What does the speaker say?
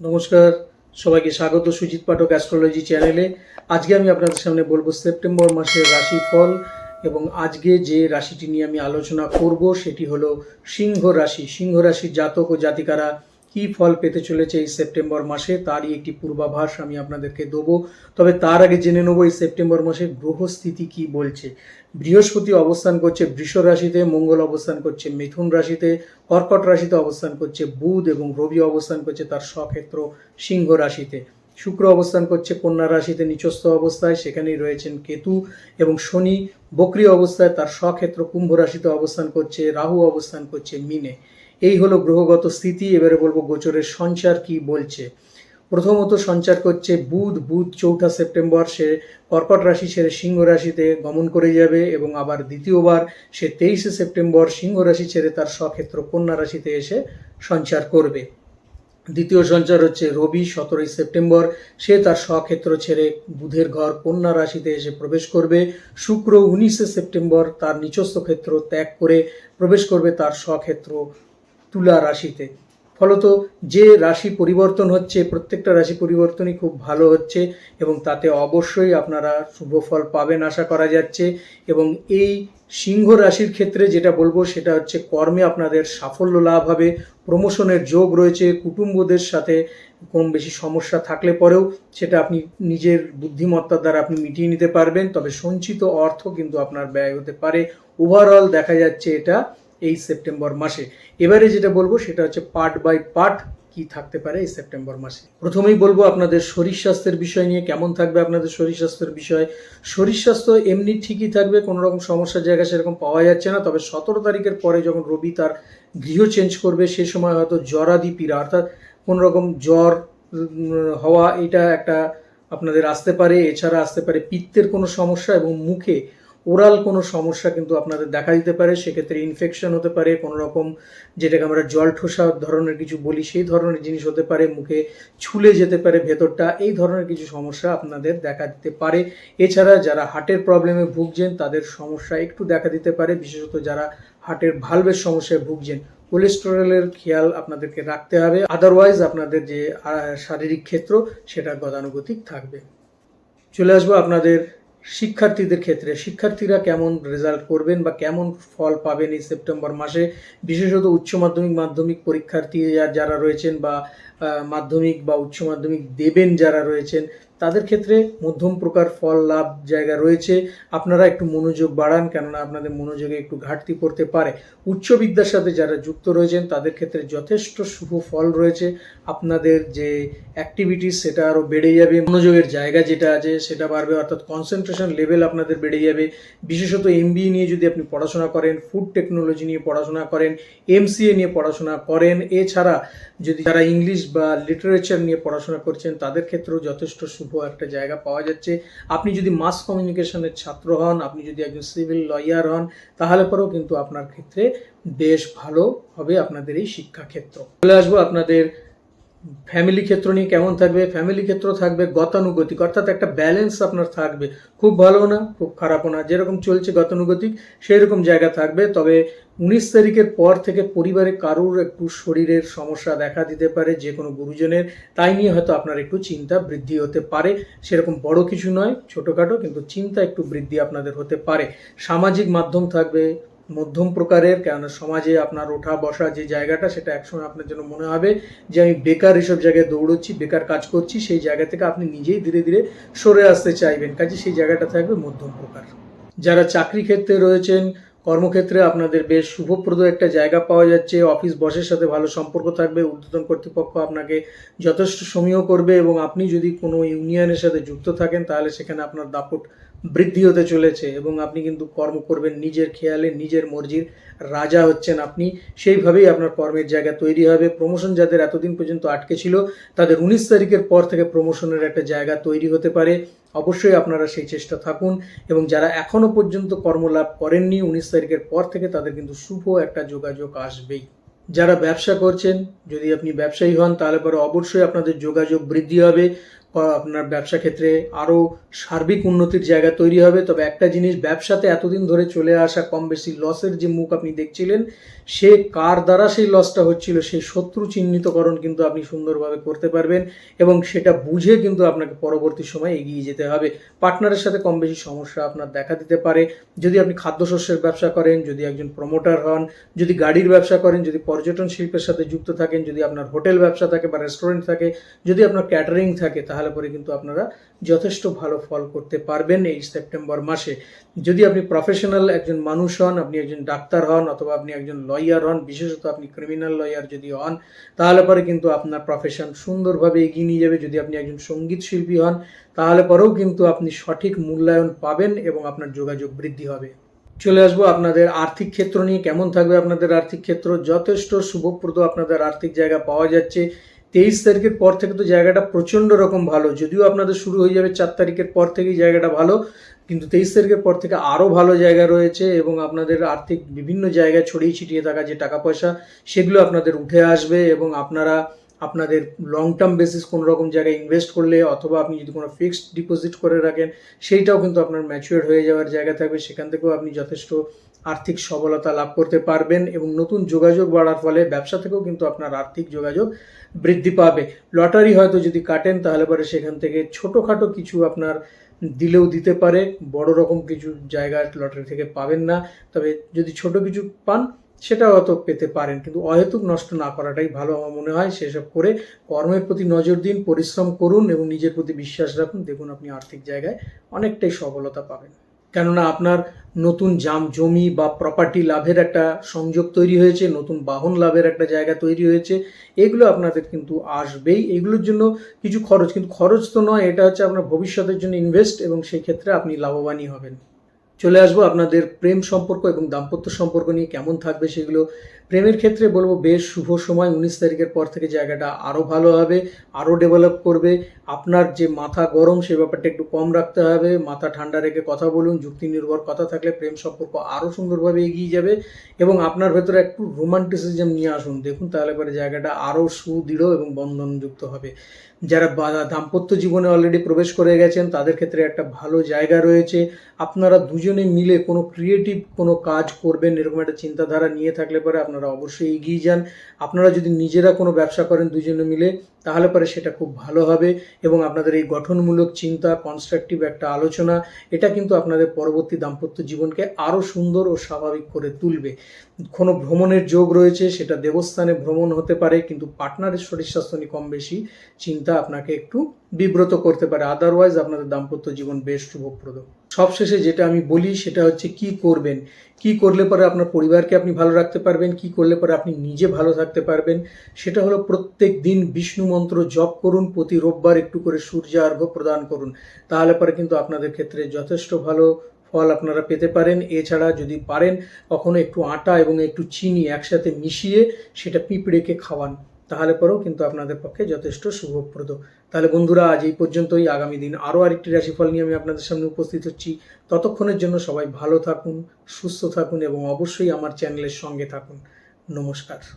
নমস্কার, সবাইকে স্বাগত সুজিত পাঠক অ্যাস্ট্রোলজি চ্যানেলে আজকে আমি আপনাদের সামনে বলব সেপ্টেম্বর মাসের রাশিফল এবং আজকে যে রাশিটি নিয়ে আমি আলোচনা করব সেটি হলো সিংহ রাশি। সিংহ রাশির জাতক ও জাতিকারা কী ফল পেতে চলেছে এই সেপ্টেম্বর মাসে তারই একটি পূর্বাভাস আমি আপনাদেরকে দেবো। তবে তার আগে জেনে নেব এই সেপ্টেম্বর মাসে গ্রহস্থিতি কি বলছে। বৃহস্পতি অবস্থান করছে বৃষ রাশিতে, মঙ্গল অবস্থান করছে মিথুন রাশিতে, কর্কট রাশিতে অবস্থান করছে বুধ এবং রবি অবস্থান করছে তার স্বক্ষেত্র সিংহ রাশিতে। শুক্র অবস্থান করছে কন্যা রাশিতে নিচস্থ অবস্থায়, সেখানেই রয়েছেন কেতু এবং শনি। বক্রি অবস্থায় তার স্বক্ষেত্র কুম্ভ রাশিতে অবস্থান করছে, রাহু অবস্থান করছে মিনে। এই হলো গ্রহগত স্থিতি, এবারে বলব গোচরের সঞ্চার কি বলছে। প্রথমত সঞ্চার করছে বুধ বুধ চৌঠা সেপ্টেম্বর, সে কর্কট রাশি ছেড়ে সিংহ রাশিতে গমন করে যাবে এবং আবার দ্বিতীয়বার সে তেইশে সেপ্টেম্বর সিংহ রাশি ছেড়ে তার স্বক্ষেত্র কন্যা রাশিতে এসে সঞ্চার করবে। দ্বিতীয় সঞ্চার হচ্ছে রবি, সতেরোই সেপ্টেম্বর, সে তার স্বক্ষেত্র ছেড়ে বুধের ঘর কন্যা রাশিতে এসে প্রবেশ করবে। শুক্র উনিশে সেপ্টেম্বর তার নিচস্থ ক্ষেত্র ত্যাগ করে প্রবেশ করবে, তার স্বক্ষেত্র তুলা রাশিতে। ফলত যে রাশি পরিবর্তন হচ্ছে, প্রত্যেকটা রাশি পরিবর্তনই খুব ভালো হচ্ছে এবং তাতে অবশ্যই আপনারা শুভ ফল পাবেন আশা করা যাচ্ছে এবং এই সিংহ রাশির ক্ষেত্রে যেটা বলব সেটা হচ্ছে কর্মে আপনাদের সাফল্য লাভ হবে, প্রমোশনের যোগ রয়েছে, কুটুম্বদের সাথে কম বেশি সমস্যা থাকলে পরেও সেটা আপনি নিজের বুদ্ধিমত্তার দ্বারা আপনি মিটিয়ে নিতে পারবেন, তবে সঞ্চিত অর্থ কিন্তু আপনার ব্যয় হতে পারে। ওভারঅল দেখা যাচ্ছে এটা এই সেপ্টেম্বর মাসে। এবারে যেটা বলব সেটা হচ্ছে পার্ট বাই পার্ট কি থাকতে পারে এই সেপ্টেম্বর মাসে। প্রথমেই বলব আপনাদের শরীর স্বাস্থ্যের বিষয় নিয়ে কেমন থাকবে আপনাদের শরীর স্বাস্থ্যের বিষয়। শরীর স্বাস্থ্য এমনি ঠিকই থাকবে, কোনো রকম সমস্যার জায়গা সেরকম পাওয়া যাচ্ছে না। তবে সতেরো তারিখের পরে যখন রবি তার গৃহ চেঞ্জ করবে, সে সময় হয়তো জ্বরাদি পীড়া, অর্থাৎ কোনো রকম জ্বর হওয়া, এটা একটা আপনাদের আসতে পারে। এছাড়া আসতে পারে পিত্তের কোনো সমস্যা এবং মুখে ওরাল কোনো সমস্যা কিন্তু আপনাদের দেখা দিতে পারে, সেক্ষেত্রে ইনফেকশন হতে পারে কোনো রকম যেটাকে আমরা জল ঠোসা ধরনের কিছু বলি, সেই ধরনের জিনিস হতে পারে, মুখে ছুলে যেতে পারে ভেতরটা, এই ধরনের কিছু সমস্যা আপনাদের দেখা দিতে পারে। এছাড়া যারা হার্টের প্রবলেমে ভুগছেন, তাদের সমস্যা একটু দেখা দিতে পারে, বিশেষত যারা হার্টের ভালভের সমস্যায় ভুগছেন। কোলেস্টেরলের খেয়াল আপনাদেরকে রাখতে হবে আদারওয়াইজ আপনাদের যে শারীরিক ক্ষেত্র সেটা গতানুগতিক থাকবে। চলে আসব আপনাদের শিক্ষার্থীদের ক্ষেত্রে শিক্ষার্থীরা কেমন রেজাল্ট করবেন বা কেমন ফল পাবেন এই সেপ্টেম্বর মাসে? বিশেষত উচ্চ মাধ্যমিক মাধ্যমিক পরীক্ষার্থী যারা রয়েছেন বা মাধ্যমিক বা উচ্চ মাধ্যমিক দেবেন যারা রয়েছেন তাদের ক্ষেত্রে মধ্যম প্রকার ফল, লাভ জায়গা রয়েছে। আপনারা একটু মনোযোগ বাড়ান, কেননা আপনাদের মনোযোগে একটু ঘাটতি পড়তে পারে। উচ্চ বিদ্যার সাথে যারা যুক্ত রয়েছেন, তাদের ক্ষেত্রে যথেষ্ট শুভ ফল রয়েছে। আপনাদের যে অ্যাক্টিভিটিস সেটা আরও বেড়ে যাবে। মনোযোগের জায়গা যেটা আছে, সেটা বাড়বে। অর্থাৎ কনসেন্ট্রেশন লেভেল আপনাদের বেড়ে যাবে। বিশেষত এমবিএ নিয়ে যদি আপনি পড়াশোনা করেন ফুড টেকনোলজি নিয়ে পড়াশোনা করেন এমসিএ নিয়ে পড়াশোনা করেন, এছাড়া যদি যারা ইংলিশ বা লিটারেচার নিয়ে পড়াশোনা করছেন, তাদের ক্ষেত্রেও যথেষ্ট শুভ একটা জায়গা পাওয়া যাচ্ছে। আপনি যদি মাস কমিউনিকেশনের ছাত্র হন, আপনি যদি একজন সিভিল লয়ার হন, তাহলে পরেও কিন্তু আপনার ক্ষেত্রে বেশ ভালো হবে আপনাদের এই শিক্ষাক্ষেত্র। চলে আসব আপনাদের ফ্যামিলি ক্ষেত্র নিয়ে কেমন থাকবে? ফ্যামিলি ক্ষেত্র থাকবে গতানুগতিক, অর্থাৎ একটা ব্যালেন্স আপনার থাকবে। খুব ভালো না, খুব খারাপও না। যেরকম চলছে গতানুগতিক সেই রকম জায়গা থাকবে। তবে উনিশ তারিখের পর থেকে পরিবারে কারুর একটু শরীরের সমস্যা দেখা দিতে পারে, যে কোনো গুরুজনের। তাই নিয়ে হয়তো আপনার একটু চিন্তা বৃদ্ধি হতে পারে। সেরকম বড় কিছু নয়, ছোটোখাটো, কিন্তু চিন্তা একটু বৃদ্ধি আপনাদের হতে পারে। সামাজিক মাধ্যম থাকবে মধ্যম প্রকারের, কেননা সমাজে আপনার ওঠা, বসা যে জায়গাটা, সেটা একসময় আপনার জন্য মনে হবে যে আমি বেকার এসব জায়গায় দৌড়চ্ছি, বেকার কাজ করছি, সেই জায়গা থেকে আপনি নিজেই ধীরে ধীরে সরে আসতে চাইবেন। কাজে সেই জায়গাটা থাকবে মধ্যম প্রকার। যারা চাকরি ক্ষেত্রে রয়েছেন, কর্মক্ষেত্রে আপনাদের বেশ শুভপ্রদ একটা জায়গা পাওয়া যাচ্ছে, অফিস বসের সাথে ভালো সম্পর্ক থাকবে, ঊর্ধ্বতন কর্তৃপক্ষ আপনাকে যথেষ্ট সমীহ করবে এবং আপনি যদি কোনো ইউনিয়নের সাথে যুক্ত থাকেন, তাহলে সেখানে আপনার দাপট বৃদ্ধি হতে চলেছে এবং আপনি কিন্তু কর্ম করবেন নিজের খেয়ালে, নিজের মর্জির রাজা হচ্ছেন আপনি। সেইভাবেই আপনার কর্মের জায়গা তৈরি হবে। প্রমোশন যাদের এতদিন পর্যন্ত আটকে ছিল, তাদের উনিশ তারিখের পর থেকে প্রমোশনের একটা জায়গা তৈরি হতে পারে। অবশ্যই আপনারা সেই চেষ্টা থাকুন এবং যারা এখনও পর্যন্ত কর্মলাভ করেননি, উনিশ তারিখের পর থেকে তাদের কিন্তু শুভ একটা যোগাযোগ আসবেই। যারা ব্যবসা করছেন, যদি আপনি ব্যবসায়ী হন, তাহলে পরে অবশ্যই আপনাদের যোগাযোগ বৃদ্ধি হবে। আপনার ব্যবসা ক্ষেত্রে আরও সার্বিক উন্নতির জায়গা তৈরি হবে। তবে একটা জিনিস, ব্যবসাতে এতদিন ধরে চলে আসা কম বেশি লসের যে মুখ আপনি দেখছিলেন, সে কার দ্বারা সেই লসটা হচ্ছিল, সেই শত্রু চিহ্নিতকরণ কিন্তু আপনি সুন্দরভাবে করতে পারবেন এবং সেটা বুঝে কিন্তু আপনাকে পরবর্তী সময় এগিয়ে যেতে হবে। পার্টনারের সাথে কম বেশি সমস্যা আপনার দেখা দিতে পারে। যদি আপনি খাদ্যশস্যের ব্যবসা করেন, যদি একজন প্রমোটার হন, যদি গাড়ির ব্যবসা করেন, যদি পর্যটন শিল্পের সাথে যুক্ত থাকেন, যদি আপনার হোটেল ব্যবসা থাকে বা রেস্টুরেন্ট থাকে, যদি আপনার ক্যাটারিং থাকে, তাহলে পরে কিন্তু আপনারা যথেষ্ট ভালো ফল করতে পারবেন এই সেপ্টেম্বর মাসে। যদি আপনি প্রফেশনাল একজন মানুষ হন, আপনি একজন ডাক্তার হন অথবা আপনি একজন লয়ার হন, বিশেষত আপনি ক্রিমিনাল লয়ার যদি হন, তাহলে পরে কিন্তু আপনার প্রফেশন সুন্দরভাবে এগিয়ে নিয়ে যাবে। যদি আপনি একজন সংগীত শিল্পী হন, তাহলে পরেও কিন্তু আপনি সঠিক মূল্যায়ন পাবেন এবং আপনার যোগাযোগ বৃদ্ধি হবে। চলে আসব আপনাদের আর্থিক ক্ষেত্র নিয়ে। কেমন থাকবে আপনাদের আর্থিক ক্ষেত্র? যথেষ্ট শুভপ্রদ আপনাদের আর্থিক জায়গা পাওয়া যাচ্ছে। তেইশ তারিখের পর থেকে তো জায়গাটা প্রচণ্ড রকম ভালো। যদিও আপনাদের শুরু হয়ে যাবে চার তারিখের পর থেকেই জায়গাটা ভালো, কিন্তু তেইশ তারিখের পর থেকে আরও ভালো জায়গা রয়েছে এবং আপনাদের আর্থিক বিভিন্ন জায়গায় ছড়িয়ে ছিটিয়ে থাকা যে টাকা পয়সা সেগুলো আপনাদের উঠে আসবে এবং আপনারা আপনাদের লং টার্ম বেসিস কোনো রকম জায়গায় ইনভেস্ট করলে অথবা আপনি যদি কোনো ফিক্সড ডিপোজিট করে রাখেন, সেইটাও কিন্তু আপনার ম্যাচিওর হয়ে যাওয়ার জায়গা থাকবে। সেখান থেকেও আপনি যথেষ্ট আর্থিক সবলতা লাভ করতে পারবেন এবং নতুন যোগাযোগ বাড়ার ফলে ব্যবসা থেকেও কিন্তু আপনার আর্থিক যোগাযোগ বৃদ্ধি পাবে। লটারি হয়তো যদি কাটেন, তাহলে পরে সেখান থেকে ছোটোখাটো কিছু আপনার দিলেও দিতে পারে। বড় রকম কিছু জায়গা লটারি থেকে পাবেন না। তবে যদি ছোট কিছু পান সেটা হয়তো পেতে পারেন। কিন্তু অহেতুক নষ্ট না করাটাই ভালো আমার মনে হয়। সেসব করে কর্মের প্রতি নজর দিন, পরিশ্রম করুন এবং নিজের প্রতি বিশ্বাস রাখুন। দেখুন আপনি আর্থিক জায়গায় অনেকটাই সফলতা পাবেন। কেননা আপনার নতুন জাম জমি বা প্রপার্টি লাভের একটা সংযোগ তৈরি হয়েছে, নতুন বাহন লাভের একটা জায়গা তৈরি হয়েছে, এগুলো আপনাদের কিন্তু আসবেই। এগুলোর জন্য কিছু খরচ, কিন্তু খরচ তো নয়, এটা হচ্ছে আপনার ভবিষ্যতের জন্য ইনভেস্ট এবং সেই ক্ষেত্রে আপনি লাভবানই হবেন। চলে আসব আপনাদের প্রেম সম্পর্ক এবং দাম্পত্য সম্পর্ক নিয়ে কেমন থাকবে সেগুলো। প্রেমের ক্ষেত্রে বলব, বেশ শুভ সময়, উনিশ তারিখের পর থেকে জায়গাটা আরও ভালো হবে আরও ডেভেলপ করবে। আপনার যে মাথা গরম, সে ব্যাপারটা একটু কম রাখতে হবে। মাথা ঠান্ডা রেখে কথা বলুন যুক্তি নির্ভর কথা থাকলে প্রেম সম্পর্ক আরও সুন্দরভাবে এগিয়ে যাবে। এবং আপনার ভেতরে একটু রোমান্টিসিজম নিয়ে আসুন। দেখুন তাহলে পরে জায়গাটা আরও সুদৃঢ় এবং বন্ধনযুক্ত হবে। যারা দাম্পত্য জীবনে অলরেডি প্রবেশ করে গেছেন, তাদের ক্ষেত্রে একটা ভালো জায়গা রয়েছে। আপনারা দুজনে মিলে কোনো ক্রিয়েটিভ কোনো কাজ করবেন এরকম একটা চিন্তাধারা নিয়ে থাকলে পরে আপনারা অবশ্যই এগিয়ে যান। আপনারা যদি নিজেরা কোনো ব্যবসা করেন দুজনে মিলে, তাহলে পরে সেটা খুব ভালো হবে এবং আপনাদের এই গঠনমূলক চিন্তা কনস্ট্রাকটিভ একটা আলোচনা, এটা কিন্তু আপনাদের পরবর্তী দাম্পত্য জীবনকে আরও সুন্দর ও স্বাভাবিক করে তুলবে। কোনো ভ্রমণের যোগ রয়েছে, সেটা দেবস্থানে ভ্রমণ হতে পারে, কিন্তু পার্টনারের শরীর স্বাস্থ্য নিয়ে কম বেশি চিন্তা আপনাকে একটু বিব্রত করতে পারে। আদারওয়াইজ আপনাদের দাম্পত্য জীবন বেশ শুভপ্রদ। সবশেষে যেটা আমি বলি সেটা হচ্ছে কি করবেন? কি করলে পরে আপনার পরিবারকে আপনি ভালো রাখতে পারবেন? কি করলে পরে আপনি নিজে ভালো থাকতে পারবেন? সেটা হলো প্রত্যেক দিন বিষ্ণু মন্ত্র জপ করুন, প্রতি রোববার একটু করে সূর্য অর্ঘ্য প্রদান করুন। তাহলে পরে কিন্তু আপনাদের ক্ষেত্রে যথেষ্ট ভালো ফল আপনারা পেতে পারেন। এছাড়া যদি পারেন, কখনো একটু আটা এবং একটু চিনি একসাথে মিশিয়ে সেটা পিঁপড়েকে খাওয়ান। তাহলে পরেও কিন্তু আপনাদের পক্ষে যথেষ্ট শুভপ্রদ। তাহলে বন্ধুরা, আজ এই পর্যন্তই। আগামী দিন আরও আরেকটি রাশিফল নিয়ে আমি আপনাদের সামনে উপস্থিত হচ্ছি। ততক্ষণের জন্য সবাই ভালো থাকুন, সুস্থ থাকুন এবং অবশ্যই আমার চ্যানেলের সঙ্গে থাকুন। নমস্কার।